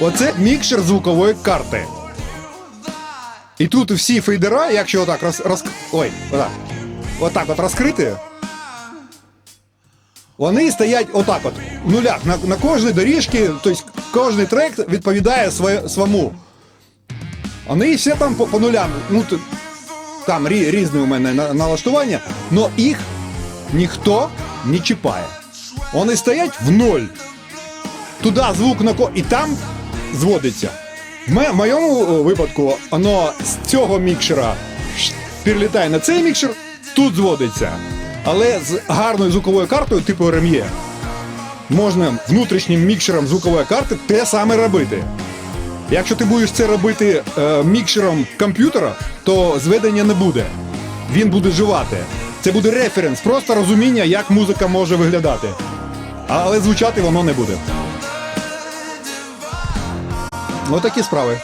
Оце мікшер звукової карти. І тут всі фейдера, якщо отак роз, роз... Ой, отак. Отак от розкрити. Вони стоять отак от, в нулях. На, на кожній доріжці, тобто кожний трек відповідає своє, своєму. Вони всі там по, по нулям. Ну, там рі, різне у мене на- налаштування, але їх ніхто не чіпає. Вони стоять в ноль. Туди звук на ко. І там зводиться. В моєму випадку воно з цього мікшера перелітає на цей мікшер, тут зводиться. Але з гарною звуковою картою, типу RME, можна внутрішнім мікшером звукової карти те саме робити. Якщо ти будеш це робити е, мікшером комп'ютера, то зведення не буде. Він буде жувати. Це буде референс, просто розуміння, як музика може виглядати. Але звучати воно не буде. Отакі справи.